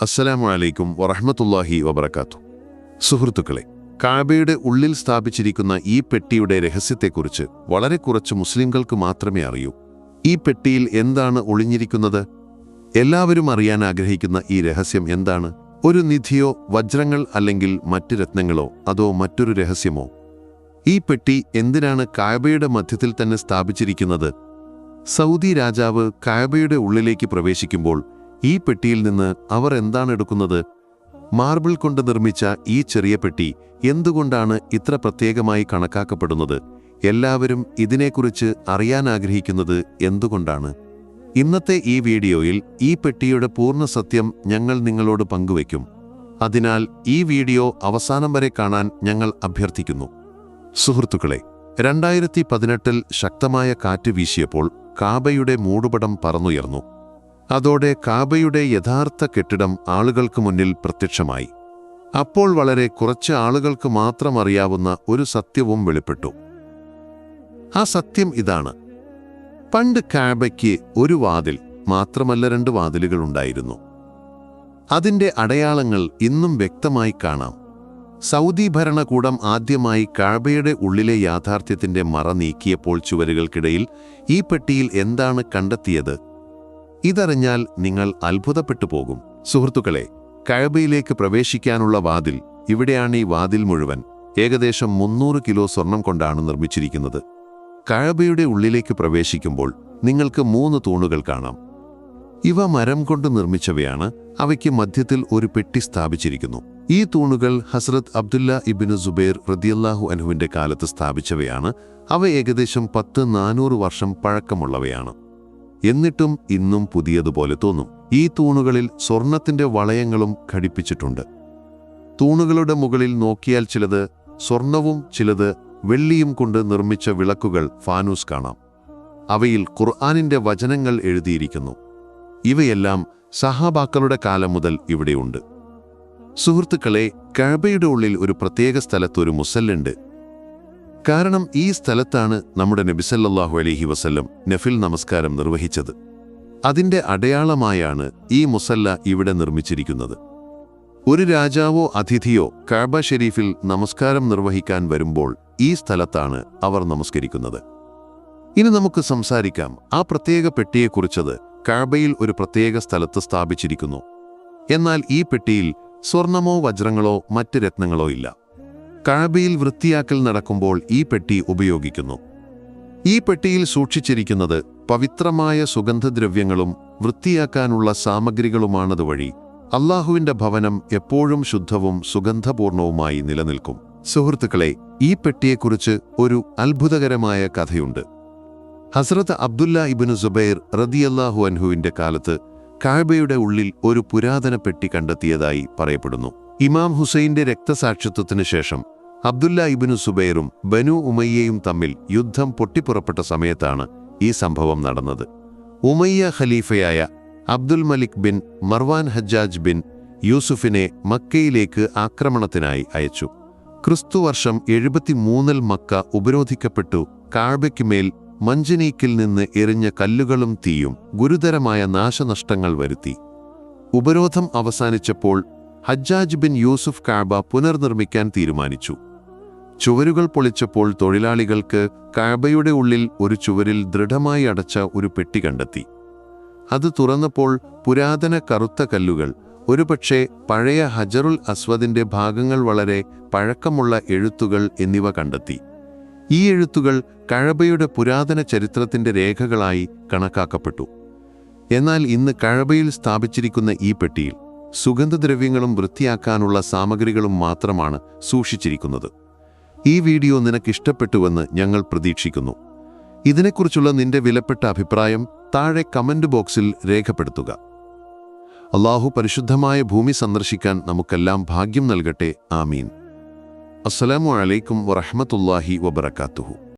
അസ്സലാമു അലൈക്കും വറഹമത്തല്ലാഹി വബർക്കാത്തു സുഹൃത്തുക്കളെ കാബയുടെ ഉള്ളിൽ സ്ഥാപിച്ചിരിക്കുന്ന ഈ പെട്ടിയുടെ രഹസ്യത്തെക്കുറിച്ച് വളരെ കുറച്ച് മുസ്ലിംകൾക്ക് മാത്രമേ അറിയൂ. ഈ പെട്ടിയിൽ എന്താണ് ഒളിഞ്ഞിരിക്കുന്നത്? എല്ലാവരും അറിയാൻ ആഗ്രഹിക്കുന്ന ഈ രഹസ്യം എന്താണ്? ഒരു നിധിയോ വജ്രങ്ങൾ അല്ലെങ്കിൽ മറ്റ് രത്നങ്ങളോ അതോ മറ്റൊരു രഹസ്യമോ? ഈ പെട്ടി എന്തിനാണ് കായബയുടെ മധ്യത്തിൽ തന്നെ സ്ഥാപിച്ചിരിക്കുന്നത്? സൗദി രാജാവ് കായബയുടെ ഉള്ളിലേക്ക് പ്രവേശിക്കുമ്പോൾ ഈ പെട്ടിയിൽ നിന്ന് അവർ എന്താണ് എടുക്കുന്നത്? മാർബിൾ കൊണ്ട് നിർമ്മിച്ച ഈ ചെറിയ പെട്ടി എന്തുകൊണ്ടാണ് ഇത്ര പ്രത്യേകമായി കണക്കാക്കപ്പെടുന്നത്? എല്ലാവരും ഇതിനെക്കുറിച്ച് അറിയാൻ ആഗ്രഹിക്കുന്നത് എന്തുകൊണ്ടാണ്? ഇന്നത്തെ ഈ വീഡിയോയിൽ ഈ പെട്ടിയുടെ പൂർണ സത്യം ഞങ്ങൾ നിങ്ങളോട് പങ്കുവയ്ക്കും. അതിനാൽ ഈ വീഡിയോ അവസാനം വരെ കാണാൻ ഞങ്ങൾ അഭ്യർത്ഥിക്കുന്നു. സുഹൃത്തുക്കളെ രണ്ടായിരത്തി പതിനെട്ടിൽ ശക്തമായ കാറ്റ് വീശിയപ്പോൾ കാബയുടെ മൂടുപടം പറന്നുയർന്നു. അതോടെ കാബയുടെ യഥാർത്ഥ കെട്ടിടം ആളുകൾക്ക് മുന്നിൽ പ്രത്യക്ഷമായി. അപ്പോൾ വളരെ കുറച്ച് ആളുകൾക്ക് മാത്രം അറിയാവുന്ന ഒരു സത്യവും വെളിപ്പെട്ടു. ആ സത്യം ഇതാണ്. പണ്ട് കാബയ്ക്ക് ഒരു വാതിൽ മാത്രമല്ല രണ്ട് വാതിലുകൾ ഉണ്ടായിരുന്നു. അതിന്റെ അടയാളങ്ങൾ ഇന്നും വ്യക്തമായി കാണാം. സൗദി ഭരണകൂടം ആദ്യമായി കാബയുടെ ഉള്ളിലെ യാഥാർത്ഥ്യത്തിന്റെ മറ നീക്കിയപ്പോൾ ചുവരുകൾക്കിടയിൽ ഈ പെട്ടിയിൽ എന്താണ് കണ്ടെത്തിയത് ഇതറിഞ്ഞാൽ നിങ്ങൾ അത്ഭുതപ്പെട്ടു പോകും. സുഹൃത്തുക്കളെ കഴബയിലേക്ക് പ്രവേശിക്കാനുള്ള വാതിൽ ഇവിടെയാണ് ഈ വാതിൽ മുഴുവൻ. ഏകദേശം മുന്നൂറ് കിലോ സ്വർണം കൊണ്ടാണ് നിർമ്മിച്ചിരിക്കുന്നത്. കഴബയുടെ ഉള്ളിലേക്ക് പ്രവേശിക്കുമ്പോൾ നിങ്ങൾക്ക് മൂന്ന് തൂണുകൾ കാണാം. ഇവ മരം കൊണ്ട് നിർമ്മിച്ചവയാണ് അവയ്ക്ക് മധ്യത്തിൽ ഒരു പെട്ടി സ്ഥാപിച്ചിരിക്കുന്നു. ഈ തൂണുകൾ ഹസ്രത് അബ്ദുല്ല ഇബിന് സുബൈർ റദിയല്ലാഹു അൻഹുവിന്റെ കാലത്ത് സ്ഥാപിച്ചവയാണ്. അവ ഏകദേശം പത്ത് നാനൂറ് വർഷം പഴക്കമുള്ളവയാണ്. എന്നിട്ടും ഇന്നും പുതിയതുപോലെ തോന്നും. ഈ തൂണുകളിൽ സ്വർണത്തിന്റെ വളയങ്ങളും ഘടിപ്പിച്ചിട്ടുണ്ട്. തൂണുകളുടെ മുകളിൽ നോക്കിയാൽ ചിലത് സ്വർണവും ചിലത് വെള്ളിയും കൊണ്ട് നിർമ്മിച്ച വിളക്കുകൾ ഫാനൂസ് കാണാം. അവയിൽ ഖുർആാനിന്റെ വചനങ്ങൾ എഴുതിയിരിക്കുന്നു. ഇവയെല്ലാം സഹാബാക്കളുടെ കാലം മുതൽ ഇവിടെയുണ്ട്. സുഹൃത്തുക്കളെ കഴബയുടെ ഉള്ളിൽ ഒരു പ്രത്യേക സ്ഥലത്തൊരു മുസല്ലുണ്ട് കാരണം ഈ സ്ഥലത്താണ് നമ്മുടെ നബിസല്ലാഹു അലഹി വസല്ലം നഫിൽ നമസ്കാരം നിർവഹിച്ചത്. അതിന്റെ അടയാളമായാണ് ഈ മുസല്ല ഇവിടെ നിർമ്മിച്ചിരിക്കുന്നത്. ഒരു രാജാവോ അതിഥിയോ കഅബ ഷെരീഫിൽ നമസ്കാരം നിർവഹിക്കാൻ വരുമ്പോൾ ഈ സ്ഥലത്താണ് അവർ നമസ്കരിക്കുന്നത്. ഇനി നമുക്ക് സംസാരിക്കാം. ആ പ്രത്യേക പെട്ടിയെക്കുറിച്ചത് കഅബയിൽ ഒരു പ്രത്യേക സ്ഥലത്ത് സ്ഥാപിച്ചിരിക്കുന്നു. എന്നാൽ ഈ പെട്ടിയിൽ സ്വർണമോ വജ്രങ്ങളോ മറ്റ് രത്നങ്ങളോ ഇല്ല. കഴബയിൽ വൃത്തിയാക്കൽ നടക്കുമ്പോൾ ഈ പെട്ടി ഉപയോഗിക്കുന്നു. ഈ പെട്ടിയിൽ സൂക്ഷിച്ചിരിക്കുന്നത് പവിത്രമായ സുഗന്ധദ്രവ്യങ്ങളും വൃത്തിയാക്കാനുള്ള സാമഗ്രികളുമാണത് വഴി അള്ളാഹുവിന്റെ ഭവനം എപ്പോഴും ശുദ്ധവും സുഗന്ധപൂർണവുമായി നിലനിൽക്കും. സുഹൃത്തുക്കളെ ഈ പെട്ടിയെക്കുറിച്ച് ഒരു അത്ഭുതകരമായ കഥയുണ്ട്. ഹസ്രത്ത് അബ്ദുല്ല ഇബിന് സുബൈർ റദിയല്ലാഹു അൻഹുവിന്റെ കാലത്ത് കാഴ്ബയുടെ ഉള്ളിൽ ഒരു പുരാതന പെട്ടി കണ്ടെത്തിയതായി പറയപ്പെടുന്നു. ഇമാം ഹുസൈന്റെ രക്തസാക്ഷിത്വത്തിന് ശേഷം അബ്ദുല്ല ഇബിനു സുബൈറും ബനു ഉമയ്യയും തമ്മിൽ യുദ്ധം പൊട്ടിപ്പുറപ്പെട്ട സമയത്താണ് ഈ സംഭവം നടന്നത്. Umayya ഖലീഫയായ Abdul Malik bin Marwan Hajjaj bin യൂസുഫിനെ മക്കയിലേക്ക് ആക്രമണത്തിനായി അയച്ചു. ക്രിസ്തുവർഷം എഴുപത്തിമൂന്നിൽ മക്ക ഉപരോധിക്കപ്പെട്ടു. കാഴ്ബയ്ക്കുമേൽ മഞ്ചനീക്കിൽ നിന്ന് എറിഞ്ഞ കല്ലുകളും തീയും ഗുരുതരമായ നാശനഷ്ടങ്ങൾ വരുത്തി. ഉപരോധം അവസാനിച്ചപ്പോൾ ഹജ്ജാജ് ബിൻ യൂസുഫ് കാബ പുനർനിർമ്മിക്കാൻ തീരുമാനിച്ചു. ചുവരുകൾ പൊളിച്ചപ്പോൾ തൊഴിലാളികൾക്ക് കാബയുടെ ഉള്ളിൽ ഒരു ചുവരിൽ ദൃഢമായി അടച്ച ഒരു പെട്ടി കണ്ടെത്തി. അത് തുറന്നപ്പോൾ പുരാതന കറുത്ത കല്ലുകൾ ഒരുപക്ഷെ പഴയ ഹജറുൽ അസ്വദിന്റെ ഭാഗങ്ങൾ വളരെ പഴക്കമുള്ള എഴുത്തുകൾ എന്നിവ കണ്ടെത്തി. ഈ എഴുത്തുകൾ കഴബയുടെ പുരാതന ചരിത്രത്തിന്റെ രേഖകളായി കണക്കാക്കപ്പെട്ടു. എന്നാൽ ഇന്ന് കഴബയിൽ സ്ഥാപിച്ചിരിക്കുന്ന ഈ പെട്ടിയിൽ സുഗന്ധദ്രവ്യങ്ങളും വൃത്തിയാക്കാനുള്ള സാമഗ്രികളും മാത്രമാണ് സൂക്ഷിച്ചിരിക്കുന്നത്. ഈ വീഡിയോ നിനക്കിഷ്ടപ്പെട്ടുവെന്ന് ഞങ്ങൾ പ്രതീക്ഷിക്കുന്നു. ഇതിനെക്കുറിച്ചുള്ള നിന്റെ വിലപ്പെട്ട അഭിപ്രായം താഴെ കമന്റ് ബോക്സിൽ രേഖപ്പെടുത്തുക. അള്ളാഹു പരിശുദ്ധമായ ഭൂമി സന്ദർശിക്കാൻ നമുക്കെല്ലാം ഭാഗ്യം നൽകട്ടെ. ആമീൻ. അസ്സലാമു അലൈക്കും വറഹ്മത്തുള്ളാഹി വബറകാതുഹു.